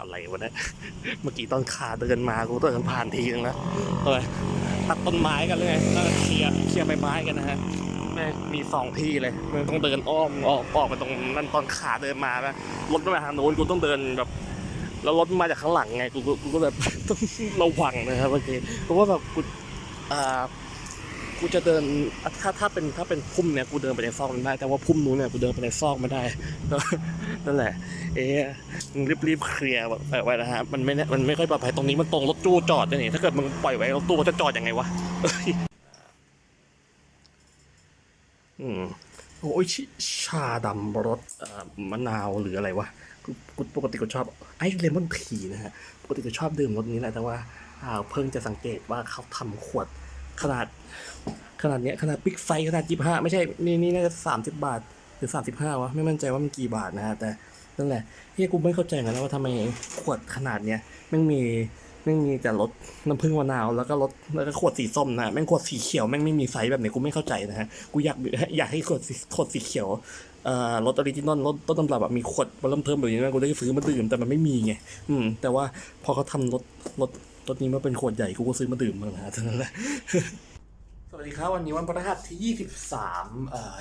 อะไรวะเนี่ยเมื่อกี้ตอนขาเดินมากูเดินผ่านทีนึงแล้วเออตัดต้นไม้กันเลยแล้วก็เคลียร์เคลียร์ใบไม้กันนะฮะแม่งมีสองที่เลยมันต้องเดินอ้อมออกออกไปตรงนั้นตอนขาเดินมานะรถมาทางโน้นกูต้องเดินแบบแล้วรถมาจากข้างหลังไงกูกูกูก็แบบต้องระวังนะครับเมื่อกี้เพราะว่าแบบกูอ่า กูจะเดินถ้าถ้าเป็นถ้าเป็นพุ่มเนี่ยกูเดินไปในซอกนั้นได้ แต่ว่าพุ่มนู้นเนี่ยกูเดินไปในซอกไม่ได้นั่นแหละ เอ๊ะมึงรีบๆเคลียร์แบบไว้นะฮะมันไม่แน่มันไม่ค่อยปลอดภัยตรงนี้มันตรงรถตู้จอดด้วยนี่ถ้าเกิดมึงปล่อยไว้รถตู้เขาจะจอดยังไงวะเอ้ยอืมโอ้ยชชาดำรสเอ่อมะนาวหรืออะไรวะกูกูปกติกูชอบไอ้เลมอนทีนะฮะปกติกูชอบดื่มรสนี้แหละแต่ว่าอ่าเพิ่งจะสังเกตว่าเขาทำขวดขนาด ขนาดเนี้ยขนาดบิ๊กไซขนาดยี่ห้าไม่ใช่ นี่นี่น่าจะสามสิบบาท หรือสามสิบห้าวะ ไม่มั่นใจว่ามันกี่บาทนะฮะ แต่นั่นแหละเฮียกูไม่เข้าใจนกันนะว่าทำไมขวดขนาดเนี้ยแม่งมีแม่งมีแต่รสน้ำผึ้งมะนาวแล้วก็รสแล้วก็ขวดสีส้มนะแม่งขวดสีเขียวแม่งไม่มีไซส์แบบไหนกูไม่เข้าใจนะฮะกูอยากอยากให้ขวดสีขวดสีเขียวเอ่อรสออริจินอลรสต้นตำรับแบบมีขวดมาเริ่มเทิมแบบนี้นะกูได้ซื้อมาดื่มแต่มันไม่มีไงอืม แต่ว่าพอเขาทำรสรสรสนี้มาเป็นขวดใหญ่กูก็ซื้อมาดื่มบ้านะเท่านั้นแหละ วัสดีครับวันนี้วันพฤหัสที่ 23 เอ่อ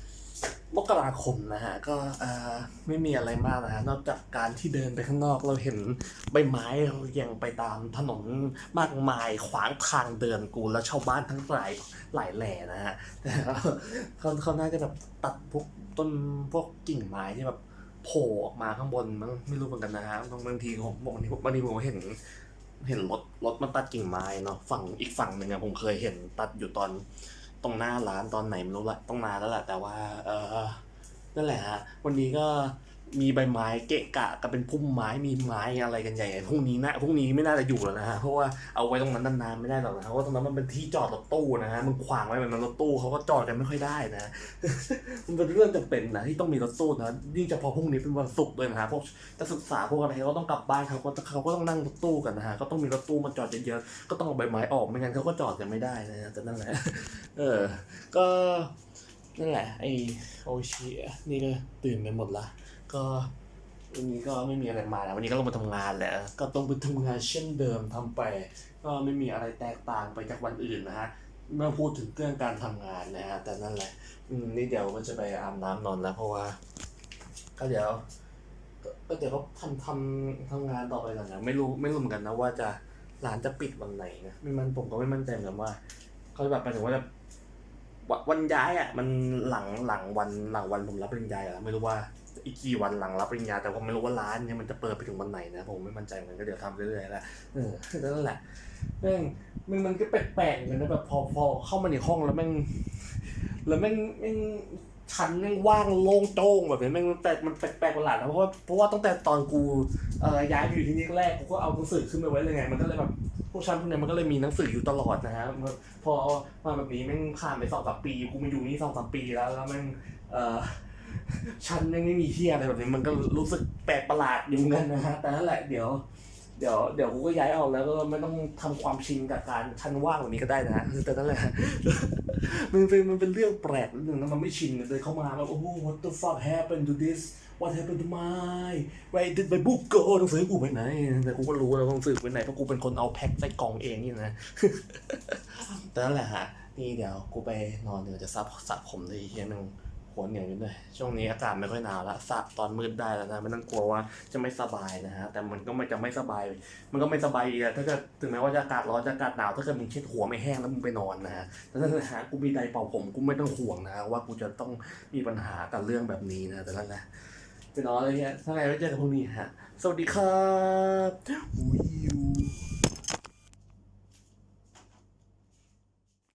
23 มกราคมนะฮะ ก็เอ่อไม่มีอะไรมากนะฮะ นอกจากการที่เดินไปข้างนอกเราเห็นใบไม้เรียงไปตามถนนมากมายขวางทางเดินกูและชาวบ้านทั้งหลายหลายแหล่นะฮะแต่เขาเขาน่าจะแบบตัดพวกต้นพวกกิ่งไม้ที่แบบโผล่ออกมาข้างบนมั้งไม่รู้เหมือนกันนะฮะบางบางทีผมบางทีบางทีผมเห็น เห็นรถรถมันตัดกิ่งไม้เนาะฝั่งอีกฝั่งหนึ่งอะผมเคยเห็นตัดอยู่ตอนตรงหน้าร้านตอนไหนไม่รู้ละต้องนานแล้วแหละแต่ว่า เออนั่นแหละฮะวันนี้ก็ มีใบไม้เกะกะกับเป็นพุ่มไม้มีไม้อะไรกันใหญ่พรุ่งนี้นะพรุ่งนี้ไม่น่าจะอยู่แล้วนะฮะเพราะว่าเอาไว้ตรงนั้นนานๆไม่ได้หรอกนะเพราะว่าตรงนั้นมันเป็นที่จอดรถตู้นะฮะมึงขวางไว้แบบนั้นรถตู้เขาก็จอดกันไม่ค่อยได้นะมันเป็นเรื่องจำเป็นนะที่ต้องมีรถตู้นะยิ่งเฉพาะพรุ่งนี้เป็นวันศุกร์ด้วยนะฮะพวกจะศึกษาพวกอะไรเขาต้องกลับบ้านเขาก็เขาก็ต้องนั่งรถตู้กันนะฮะก็ต้องมีรถตู้มาจอดเยอะๆก็ต้องเอาใบไม้ออกไม่งั้นเขาก็จอดกันไม่ได้นะฮะแต่นั่นแหละเออ ก็ นั่นแหละ ไอโอชินี่ก็ตื่นไปหมดละก็วันนี้ก็ไม่มีอะไรมาแล้ววันนี้ก็ลงมาทำงานแหละก็ต้องไปทำงานเช่นเดิมทำไป ก็ไม่มีอะไรแตกต่างไปจากวันอื่นนะฮะเมื่อพูดถึงเรื่องการทำงานนะฮะแต่นั่นแหละ อืมนี่เดี๋ยวก็จะไปอาบน้ำนอนแล้ว เพราะว่า ก็เดี๋ยวก็ก็เดี๋ยวเขาทำทำทำงานต่อไปก่อนนะไม่รู้ไม่รู้เหมือนกันนะว่าจะร้านจะปิดวันไหนนะไม่มันผมก็ไม่มั่นใจเหมือนกันว่าเขาแบบหมายถึงว่าจะ วันวันย้ายอะมันหลังหลังวันหลังวันผมรับปริญญาอะไม่รู้ว่าอีกกี่วันหลังรับปริญญาแต่ผมไม่รู้ว่าร้านเนี่ยมันจะเปิดไปถึงวันไหนนะผมไม่มั่นใจเหมือนกันก็เดี๋ยวทำเรื่อยๆแหละเออนั่นแหละแม่งมันมันก็แปลกๆเหมือนนะแบบพอพอเข้ามาในห้องแล้วแม่งแล้วแม่งแม่งชั้นแม่งว่างโล่งโจ้งแบบนี้แม่งแต่มันแปลกๆประหลาดนะเพราะว่าเพราะว่าตั้งแต่ตอนกูเอ่อย้ายไปอยู่ที่นี่แรกกูก็เอาหนังสือขึ้นไปไว้เลยไงมันก็เลยแบบ พวกชั้นพวกเนี้ยมันก็เลยมีหนังสืออยู่ตลอดนะฮะมันพอมาแบบนี้แม่งผ่านไปสองสามปีกูมาอยู่นี่สองสามปีแล้วแล้วแม่งเออชั้นแม่งไม่มีเที่ยอะไรแบบนี้มันก็รู้สึกแปลกประหลาดอยู่เหมือนกันนะฮะแต่นั่นแหละเดี๋ยว เดี๋ยวเดี๋ยวกูก็ย้ายออกแล้วก็ไม่ต้องทำความชินกับการชั้นว่างแบบนี้ก็ได้นะฮะแต่นั่นแหละมันเป็นมันเป็นเรื่องแปลกนิดนึงนะมันไม่ชินเลยเข้ามาแบบโอ้โห what the fuck happened to this what happened to my where did my book go หนังสือกูไปไหนแต่กูก็รู้แล้วว่าหนังสือไปไหนเพราะกูเป็นคนเอาแพ็คใส่กล่องเองนี่นะแต่นั่นแหละฮะนี่เดี๋ยวกูไปนอนเดี๋ยวจะซับสระผมเลยเฮียแมึง หัวเหนียวอยู่ด้วยช่วงนี้อากาศไม่ค่อยหนาวละสะตอนมืดได้แล้วนะไม่ต้องกลัวว่าจะไม่สบายนะฮะแต่มันก็ไม่จะไม่สบาย มันก็ไม่สบายอีกอะถ้าเกิดถึงแม้ว่าจะอากาศร้อนจะอากาศหนาวถ้าเกิดมึงเช็ดหัวไม่แห้งแล้วมึงไปนอนนะฮะแต่นั่นแหละฮะกูมีไดเป่าผมกูไม่ต้องห่วงนะว่ากูจะต้องมีปัญหากับเรื่องแบบนี้นะแต่นั่นะไปนอนเลยฮะถ้าไงไว้เจอกันพรุ่งนี้ฮะสวัสดีครับวิว